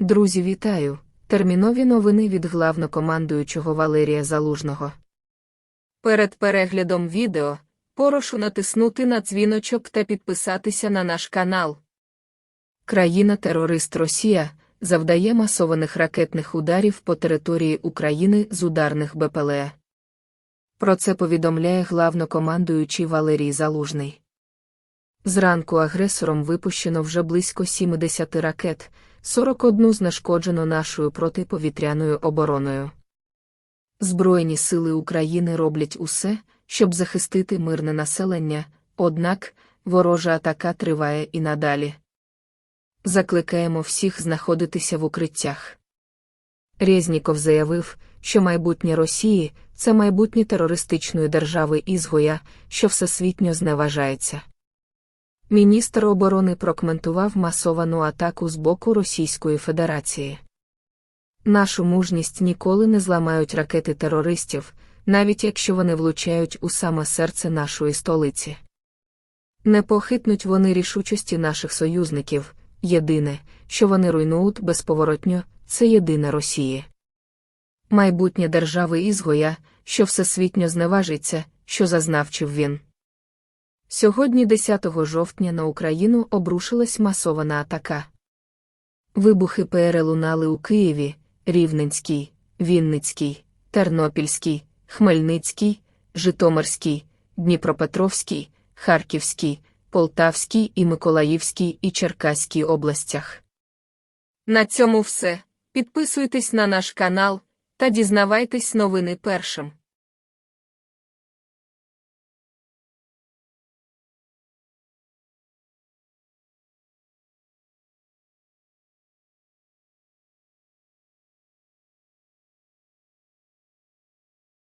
Друзі, вітаю! Термінові новини від главнокомандуючого Валерія Залужного. Перед переглядом відео прошу натиснути на дзвіночок та підписатися на наш канал. Країна-терорист Росія завдає масованих ракетних ударів по території України з ударних БПЛА. Про це повідомляє главнокомандуючий Валерій Залужний. Зранку агресором випущено вже близько 70 ракет, 41 знешкоджено нашою протиповітряною обороною. Збройні сили України роблять усе, щоб захистити мирне населення, однак ворожа атака триває і надалі. Закликаємо всіх знаходитися в укриттях. Резніков заявив, що майбутнє Росії це майбутнє терористичної держави ізгоя, що всесвітньо зневажається. Міністр оборони прокоментував масовану атаку з боку Російської Федерації. Нашу мужність ніколи не зламають ракети терористів, навіть якщо вони влучають у саме серце нашої столиці. Не похитнуть вони рішучості наших союзників, єдине, що вони руйнують безповоротньо, це єдине Росії. Майбутнє держави ізгоя, що всесвітньо зневажиться, що зазнавчив він. Сьогодні, 10 жовтня, на Україну обрушилась масована атака. Вибухи перелунали у Києві, Рівненській, Вінницькій, Тернопільській, Хмельницькій, Житомирській, Дніпропетровській, Харківській, Полтавській і Миколаївській і Черкаській областях. На цьому все. Підписуйтесь на наш канал та дізнавайтесь новини першим.